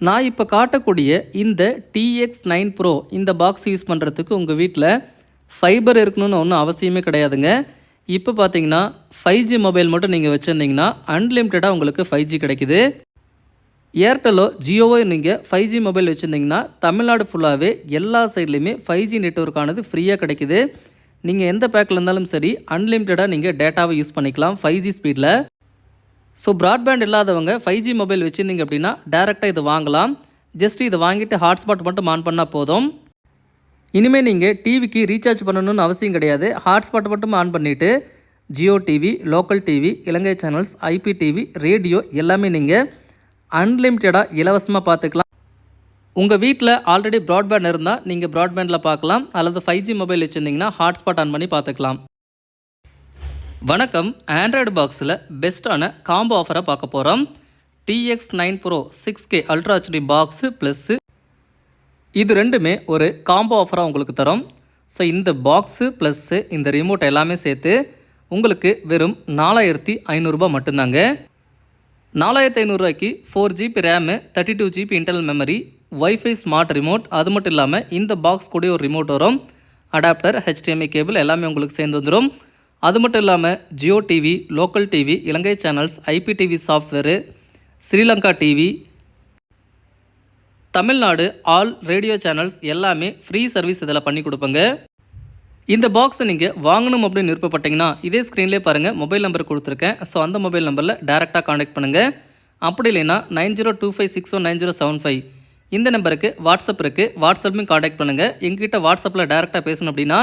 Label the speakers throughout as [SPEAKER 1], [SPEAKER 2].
[SPEAKER 1] நான் இப்போ காட்டக்கூடிய இந்த டிஎக்ஸ் நைன் ப்ரோ இந்த பாக்ஸ் யூஸ் பண்ணுறதுக்கு உங்கள் வீட்டில் ஃபைபர் இருக்கணும்னு ஒன்றும் அவசியமே கிடையாதுங்க. இப்போ பார்த்தீங்கன்னா ஃபைவ் ஜி மொபைல் மட்டும் நீங்கள் வச்சுருந்தீங்கன்னா அன்லிமிட்டடாக உங்களுக்கு ஃபைவ் ஜி கிடைக்குது. ஏர்டெல்லோ ஜியோவோ நீங்கள் ஃபைவ் ஜி மொபைல் வச்சுருந்தீங்கன்னா தமிழ்நாடு ஃபுல்லாகவே எல்லா சைட்லேயுமே ஃபைவ் ஜி நெட்ஒர்க்கானது ஃப்ரீயாக கிடைக்குது. நீங்கள் எந்த பேக்கில் இருந்தாலும் சரி அன்லிமிட்டடாக நீங்கள் டேட்டாவை யூஸ் பண்ணிக்கலாம் ஃபைவ் ஜி ஸ்பீடில் ஸோ ப்ராட்பேண்ட் இல்லாதவங்க ஃபைவ் ஜி மொபைல் வச்சுருந்தீங்க அப்படின்னா டேரெக்டாக இதை வாங்கலாம். ஜஸ்ட் இதை வாங்கிட்டு ஹாட்ஸ்பாட் மட்டும் ஆன் பண்ணால் போதும். இனிமேல் நீங்கள் டிவிக்கு ரீசார்ஜ் பண்ணணும்னு அவசியம் கிடையாது. ஹாட்ஸ்பாட் மட்டும் ஆன் பண்ணிவிட்டு Jio TV local TV Ilangai channels IP TV radio எல்லாமே நீங்கள் அன்லிமிட்டடாக இலவசமாக பார்த்துக்கலாம். உங்கள் வீட்டில் ஆல்ரெடி ப்ராட்பேண்ட் இருந்தால் நீங்கள் ப்ராட்பேண்டில் பார்க்கலாம். அல்லது ஃபைவ் ஜி மொபைல் வச்சுருந்தீங்கன்னா ஹாட்ஸ்பாட் ஆன் பண்ணி பார்த்துக்கலாம். வணக்கம் ஆண்ட்ராய்டு பாக்ஸில் பெஸ்ட்டான காம்போ ஆஃபரை பார்க்க போகிறோம் DX nine pro six K ultra HD box plus இது ரெண்டுமே ஒரு காம்போ ஆஃபராக உங்களுக்கு தரும். ஸோ இந்த பாக்ஸு ப்ளஸ்ஸு இந்த ரிமோட் எல்லாமே சேர்த்து உங்களுக்கு வெறும் நாலாயிரத்தி ஐநூறுரூபா மட்டும்தாங்க. நாலாயிரத்தி ஐநூறுரூவாய்க்கு four GB RAM thirty two GB internal memory WiFi smart remote அது மட்டும் இல்லாமல் இந்த பாக்ஸ் கூட ஒரு ரிமோட் வரும். அடாப்டர் ஹெச்டிஎம்ஐ கேபிள் எல்லாமே உங்களுக்கு சேர்ந்து வந்துடும் அது மட்டும் இல்லாமல் Jio TV local TV Ilangai channels IPTV software Sri Lanka TV Tamil Nadu all radio channels எல்லாமே ஃப்ரீ சர்வீஸ் இதில் பண்ணி கொடுப்பங்க. இந்த பாக்ஸை நீங்கள் வாங்கணும் அப்படின்னு விருப்பப்பட்டீங்கன்னா இதே ஸ்க்ரீன்லேயே பாருங்கள் மொபைல் நம்பர் கொடுத்துருக்கேன். ஸோ அந்த மொபைல் நம்பரில் டேரெக்டாக காண்டாக்ட் பண்ணுங்கள் அப்படி இல்லைன்னா nine zero two five six one nine zero seven five இந்த நம்பருக்கு வாட்ஸ்அப் இருக்குது வாட்ஸ்அப்லையும் காண்டாக்ட் பண்ணுங்கள் எங்ககிட்ட வாட்ஸ்அப்பில் டேரெக்டாக பேசணும் அப்படின்னா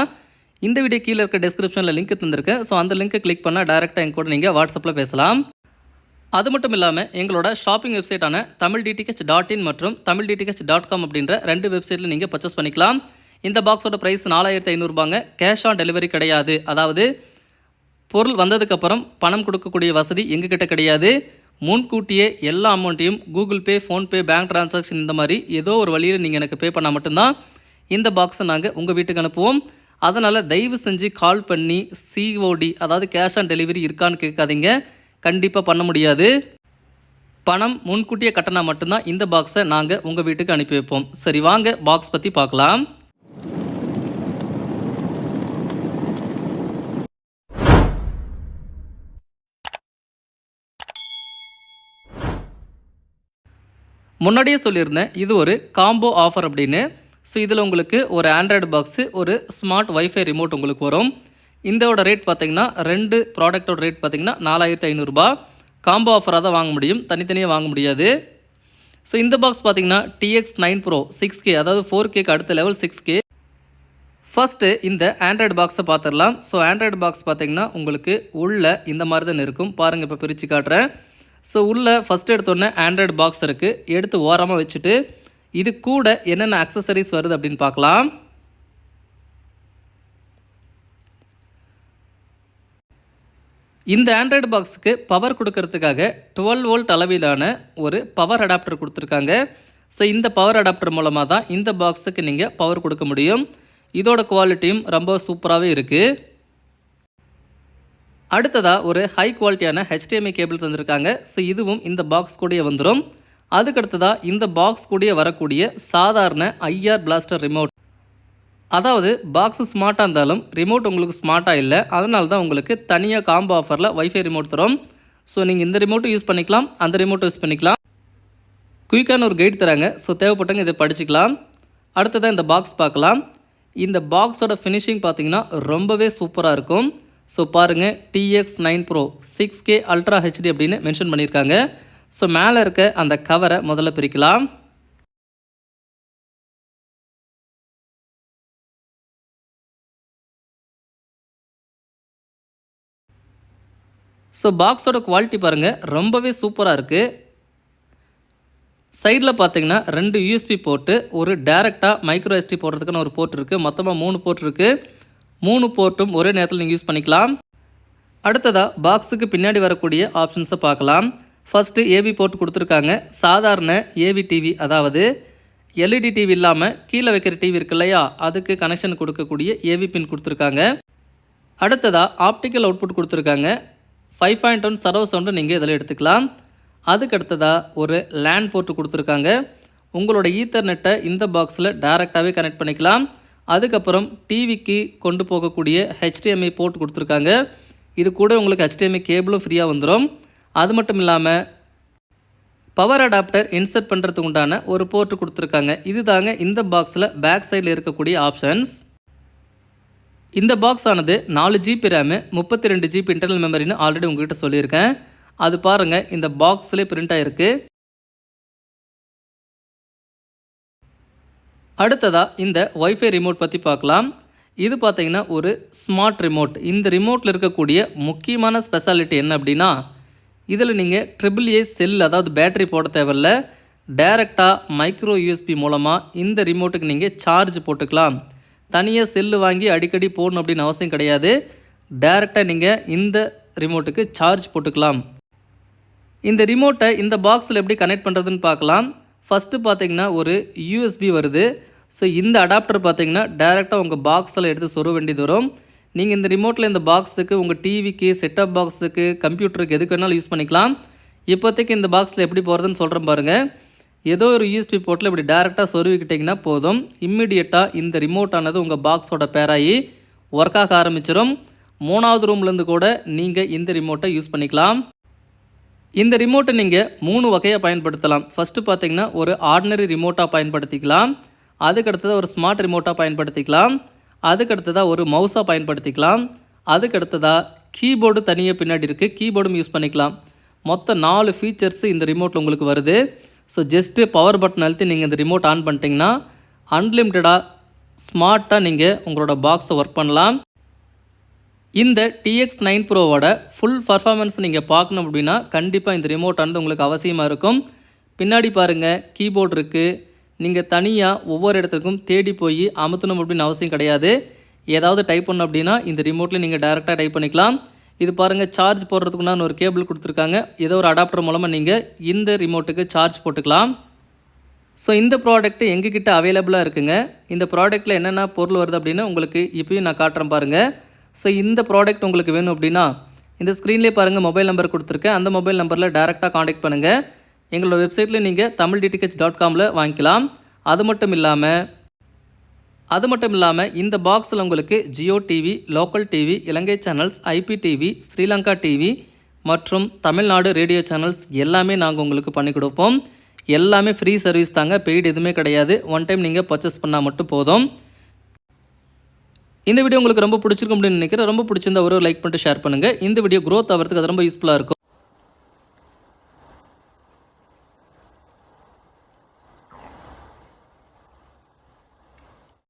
[SPEAKER 1] இந்த வீடியோ கீழே இருக்க டிஸ்கிரிப்ஷனில் லிங்க் தந்திருக்கேன் ஸோ அந்த லிங்க்கை கிளிக் பண்ணால் டேரெக்டாக எங்க கூட நீங்கள் வாட்ஸ்அப்பில் பேசலாம். அது மட்டும் இல்லாமல் எங்களோட ஷாப்பிங் வெப்சைட்டான தமிழ் டிடிஹெச் டாட் இன் மற்றும் தமிழ் டிடிஹெச் டாட் காம் அப்படின்ற ரெண்டு வெப்சைட்டில் நீங்கள் பர்ச்சேஸ் பண்ணிக்கலாம். இந்த பாக்ஸோட ப்ரைஸ் நாலாயிரத்து ஐநூறுபாங்க கேஷ் ஆன் டெலிவரி கிடையாது. அதாவது பொருள் வந்ததுக்கப்புறம் பணம் கொடுக்கக்கூடிய வசதி எங்ககிட்ட கிடையாது. முன்கூட்டியே எல்லா அமௌண்ட்டையும் Google Pay PhonePe bank transaction இந்த மாதிரி ஏதோ ஒரு வழியில் நீங்கள் எனக்கு பே பண்ணால் மட்டும்தான் இந்த பாக்ஸை நாங்கள் உங்கள் வீட்டுக்கு அனுப்புவோம். அதனால் தயவு செஞ்சு கால் பண்ணி சிஓடி அதாவது கேஷ் ஆன் டெலிவரி இருக்கான்னு கேட்காதீங்க. கண்டிப்பாக பண்ண முடியாது. பணம் முன்கூட்டியே கட்டினா மட்டும்தான் இந்த பாக்ஸை நாங்கள் உங்கள் வீட்டுக்கு அனுப்பி வைப்போம். சரி வாங்க பாக்ஸ் பற்றி பார்க்கலாம். முன்னாடியே சொல்லியிருந்தேன் இது ஒரு காம்போ ஆஃபர் அப்படின்னு. ஸோ இதில் உங்களுக்கு ஒரு ஆண்ட்ராய்டு பாக்ஸு ஒரு ஸ்மார்ட் வைஃபை ரிமோட் உங்களுக்கு வரும். இந்தோட ரேட் பார்த்திங்கன்னா ரெண்டு ப்ராடக்ட்டோட ரேட் பார்த்தீங்கன்னா நாலாயிரத்தி ஐநூறுரூபா காம்போ ஆஃபராக தான் வாங்க முடியும். தனித்தனியாக வாங்க முடியாது. ஸோ இந்த பாக்ஸ் பார்த்தீங்கன்னா DX nine pro six K அதாவது ஃபோர் கேக்கு அடுத்த லெவல் சிக்ஸ் கே ஃபஸ்ட்டு இந்த ஆண்ட்ராய்டு பாக்ஸை பார்த்துடலாம் ஸோ ஆண்ட்ராய்டு பாக்ஸ் பார்த்திங்கன்னா உங்களுக்கு உள்ள இந்த மாதிரி தான் இருக்கும். பாருங்கள் இப்போ பிரித்து காட்டுறேன். ஸோ உள்ளே ஃபஸ்ட்டு எடுத்தோடனே ஆண்ட்ராய்டு பாக்ஸ் இருக்குது எடுத்து ஓரமாக வச்சுட்டு இது கூட என்னென்ன அக்சசரிஸ் வருது அப்படின்னு பார்க்கலாம். இந்த ஆண்ட்ராய்டு பாக்ஸுக்கு பவர் கொடுக்கறதுக்காக டுவெல் வோல்ட் அளவிலான ஒரு பவர் அடாப்டர் கொடுத்துருக்காங்க. ஸோ இந்த பவர் அடாப்டர் மூலமாக தான் இந்த பாக்ஸுக்கு நீங்கள் பவர் கொடுக்க முடியும். இதோட குவாலிட்டியும் ரொம்ப சூப்பராகவே இருக்குது அடுத்ததாக ஒரு ஹை குவாலிட்டியான ஹெச்டிஎம்ஐ கேபிள் தந்திருக்காங்க. ஸோ இதுவும் இந்த பாக்ஸ் கூடயே வந்துடும் அதுக்கடுத்ததாக இந்த பாக்ஸ் கூடயே வரக்கூடிய சாதாரண ஐஆர் பிளாஸ்டர் ரிமோட் அதாவது பாக்ஸு ஸ்மார்ட்டாக இருந்தாலும் ரிமோட் உங்களுக்கு ஸ்மார்ட்டாக இல்லை. அதனால தான் உங்களுக்கு தனியாக காம்போ ஆஃபரில் வைஃபை ரிமோட் தரும். ஸோ நீங்கள் இந்த ரிமோட்டும் யூஸ் பண்ணிக்கலாம் அந்த ரிமோட்டும் யூஸ் பண்ணிக்கலாம். குயிக்கான ஒரு கைட் தராங்க. ஸோ தேவைப்பட்டவங்க இதை படிச்சுக்கலாம். அடுத்ததாக இந்த பாக்ஸ் பார்க்கலாம். இந்த பாக்ஸோட ஃபினிஷிங் பார்த்தீங்கன்னா ரொம்பவே சூப்பராக இருக்கும். ஸோ பாருங்கள் DX nine pro six K ultra HD அப்படின்னு மென்ஷன் பண்ணியிருக்காங்க. ஸோ மேலே இருக்க அந்த கவரை முதல்ல பிரிக்கலாம். ஸோ பாக்ஸோட குவாலிட்டி பாருங்கள் ரொம்பவே சூப்பராக இருக்குது சைடில் பார்த்தீங்கன்னா ரெண்டு யூஎஸ்பி போர்ட்டு ஒரு டேரெக்டாக மைக்ரோ எஸ்டி போடுறதுக்கான ஒரு போர்ட் இருக்குது மொத்தமாக மூணு போர்ட் இருக்குது மூணு போர்ட்டும் ஒரே நேரத்தில் நீங்கள் யூஸ் பண்ணிக்கலாம். அடுத்ததாக பாக்ஸுக்கு பின்னாடி வரக்கூடிய ஆப்ஷன்ஸை பார்க்கலாம். ஃபஸ்ட்டு ஏவி போர்ட் கொடுத்துருக்காங்க. சாதாரண ஏவி டிவி அதாவது எல்இடி டிவி இல்லாமல் கீழே வைக்கிற டிவி இருக்கு இல்லையா? அதுக்கு கனெக்ஷன் கொடுக்கக்கூடிய ஏவி பின் கொடுத்துருக்காங்க. அடுத்ததாக ஆப்டிக்கல் அவுட்புட் கொடுத்துருக்காங்க. Five point one surround sound நீங்கள் இதில் எடுத்துக்கலாம். அதுக்கு அடுத்ததாக ஒரு லேண்ட் போர்ட்டு கொடுத்துருக்காங்க. உங்களோட ஈத்தர்நெட்டை இந்த பாக்ஸில் டைரெக்டாகவே கனெக்ட் பண்ணிக்கலாம். அதுக்கப்புறம் டிவிக்கு கொண்டு போகக்கூடிய ஹெச்டிஎம்ஐ போர்ட் கொடுத்துருக்காங்க. இது கூட உங்களுக்கு ஹெச்டிஎம்ஐ கேபிளும் ஃப்ரீயாக வந்துடும் அது மட்டும் இல்லாமல் பவர் அடாப்டர் இன்சர்ட் பண்ணுறதுக்கு உண்டான ஒரு போர்ட் கொடுத்துருக்காங்க. இது தாங்க இந்த பாக்ஸில் பேக் சைடில் இருக்கக்கூடிய ஆப்ஷன்ஸ் இந்த பாக்ஸ் ஆனது நாலு ஜிபி ரேமு முப்பத்தி ரெண்டு ஜிபி இன்டர்னல் மெமரின்னு ஆல்ரெடி உங்ககிட்ட சொல்லியிருக்கேன். அது பாருங்கள் இந்த பாக்ஸ்லேயே பிரிண்ட் ஆகிருக்கு அடுத்ததாக இந்த ஒய்ஃபை ரிமோட் பற்றி பார்க்கலாம். இது பார்த்தீங்கன்னா ஒரு ஸ்மார்ட் ரிமோட் இந்த ரிமோட்டில் இருக்கக்கூடிய முக்கியமான ஸ்பெஷாலிட்டி என்ன அப்படின்னா இதில் நீங்கள் ட்ரிபிள் ஏ செல் அதாவது பேட்டரி போட தேவையில்ல. டைரெக்டாக மைக்ரோ யூஎஸ்பி மூலமாக இந்த ரிமோட்டுக்கு நீங்கள் சார்ஜ் போட்டுக்கலாம். தனியாக செல்லு வாங்கி அடிக்கடி போடணும் அப்படின்னு அவசியம் கிடையாது. டைரெக்டாக நீங்கள் இந்த ரிமோட்டுக்கு சார்ஜ் போட்டுக்கலாம். இந்த ரிமோட்டை இந்த பாக்ஸில் எப்படி கனெக்ட் பண்ணுறதுன்னு பார்க்கலாம். ஃபஸ்ட்டு பார்த்தீங்கன்னா ஒரு யூஎஸ்பி வருது. ஸோ இந்த அடாப்டர் பார்த்தீங்கன்னா டைரெக்டாக உங்கள் பாக்ஸில் எடுத்து சொருக வேண்டியது வரும். நீங்கள் இந்த ரிமோட்டில் இந்த பாக்ஸுக்கு உங்கள் டிவிக்கு செட்டப் பாக்ஸுக்கு கம்ப்யூட்டருக்கு எதுக்கு வேணாலும் யூஸ் பண்ணிக்கலாம். இப்போதைக்கு இந்த பாக்ஸில் எப்படி போகிறதுன்னு சொல்கிறேன் பாருங்கள் ஏதோ ஒரு யூஎஸ்பி போர்ட்டில் இப்படி டேரெக்டாக சொருவிக்கிட்டிங்கன்னா போதும். இம்மிடியட்டாக இந்த ரிமோட் ஆனது உங்கள் பாக்ஸோட பேராகி ஒர்க் ஆக ஆரம்பிச்சிடும் மூணாவது ரூம்லேருந்து கூட நீங்கள் இந்த ரிமோட்டை யூஸ் பண்ணிக்கலாம். இந்த ரிமோட்டை நீங்கள் மூணு வகையாக பயன்படுத்தலாம். ஃபஸ்ட்டு பார்த்தீங்கன்னா ஒரு ஆர்டினரி ரிமோட்டாக பயன்படுத்திக்கலாம். அதுக்கடுத்தது ஒரு ஸ்மார்ட் ரிமோட்டாக பயன்படுத்திக்கலாம். அதுக்கடுத்ததாக ஒரு மவுஸாக பயன்படுத்திக்கலாம். அதுக்கடுத்ததாக கீபோர்டு தனியாக பின்னாடி இருக்குது கீபோர்டும் யூஸ் பண்ணிக்கலாம். மொத்தம் நாலு ஃபீச்சர்ஸ் இந்த ரிமோட்டில் உங்களுக்கு வருது. ஸோ ஜஸ்ட்டு பவர் பட்டன் அழுத்தி நீங்கள் இந்த ரிமோட் ஆன் பண்ணிட்டீங்கன்னா அன்லிமிட்டடாக ஸ்மார்ட்டாக நீங்கள் உங்களோட பாக்ஸை ஒர்க் பண்ணலாம். இந்த டிஎக்ஸ் நைன் ப்ரோவோட ஃபுல் பர்ஃபார்மன்ஸ் நீங்கள் பார்க்கணும் அப்படின்னா கண்டிப்பாக இந்த ரிமோட் ஆனது உங்களுக்கு அவசியமாக இருக்கும். பின்னாடி பாருங்கள் கீபோர்டு இருக்குது நீங்கள் தனியாக ஒவ்வொரு இடத்துக்கும் தேடி போய் அமுத்தணும் அப்படின்னு அவசியம் கிடையாது. ஏதாவது டைப் பண்ணணும் அப்படின்னா இந்த ரிமோட்டில் நீங்கள் டேரெக்டாக டைப் பண்ணிக்கலாம். இது பாருங்கள் சார்ஜ் போடுறதுக்குண்டான ஒரு கேபிள் கொடுத்துருக்காங்க. ஏதோ ஒரு அடாப்டர் மூலமாக நீங்கள் இந்த ரிமோட்டுக்கு சார்ஜ் போட்டுக்கலாம். ஸோ இந்த ப்ராடக்ட்டு எங்ககிட்ட அவைலபிளாக இருக்குங்க. இந்த ப்ராடக்ட்டில் என்னென்ன பொருள் வருது அப்படின்னு உங்களுக்கு இப்பயும் நான் காட்டுறேன் பாருங்கள் ஸோ இந்த ப்ராடக்ட் உங்களுக்கு வேணும் அப்படின்னா இந்த ஸ்க்ரீன்லேயே பாருங்கள் மொபைல் நம்பர் கொடுத்துருக்கேன். அந்த மொபைல் நம்பரில் டேரெக்டாக காண்டாக்ட் பண்ணுங்கள் எங்களோட வெப்சைட்டில் நீங்கள் தமிழ் டிடிஹெச் டாட் காமில் வாங்கிக்கலாம். அது மட்டும் இல்லாமல் அது மட்டும் இல்லாமல் இந்த பாக்ஸில் உங்களுக்கு Jio TV local TV Ilangai channels IP TV Sri Lanka TV மற்றும் தமிழ்நாடு ரேடியோ சேனல்ஸ் எல்லாமே நாங்கள் உங்களுக்கு பண்ணி கொடுப்போம். எல்லாமே ஃப்ரீ சர்வீஸ் தாங்க பெய்டு எதுவுமே கிடையாது. ஒன் டைம் நீங்கள் பர்ச்சேஸ் பண்ணால் மட்டும் போதும். இந்த வீடியோ உங்களுக்கு ரொம்ப பிடிச்சிருக்கும் அப்படின்னு நினைக்கிறேன். ரொம்ப பிடிச்சிருந்தா ஒரு லைக் பண்ணிட்டு ஷேர் பண்ணுங்கள் இந்த வீடியோ க்ரோத் ஆகிறதுக்கு அது ரொம்ப யூஸ்ஃபுல்லாக இருக்கும்.